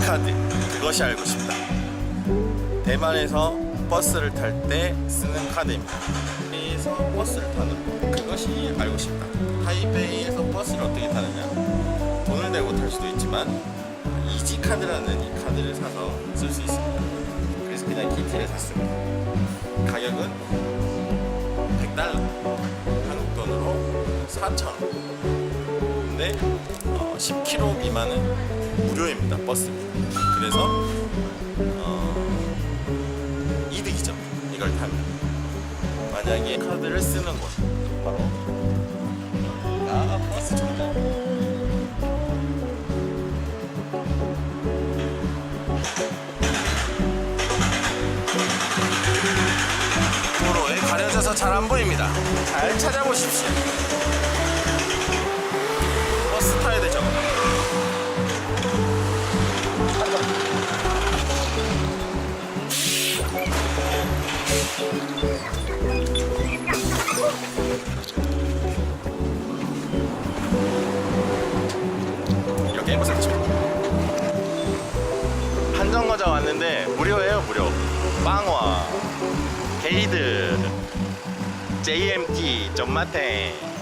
카드 그것이 알고 싶다. 대만에서 버스를 탈 때 쓰는 카드입니다. 타이베이에서 버스를 타는 그것이 알고 싶다. 타이베이에서 버스를 어떻게 타느냐? 돈을 내고 탈 수도 있지만 이지 카드라는 이 카드를 사서 쓸 수 있습니다. 그래서 그냥 기티를 샀습니다. 가격은 100달러, 한국 돈으로 4,000원. 근데 어, 10km 미만은 무료입니다. 버스. 그래서 어, 이득이죠. 이걸 타면. 만약에 카드를 쓰는 곳 바로 아 버스 정장. 도로에 가려져서 잘 안 보입니다. 잘 찾아보십시오. 이렇게 해보셨죠. 한정거장 왔는데 무료예요 무료. 빵와 게이드 JMT 점마탱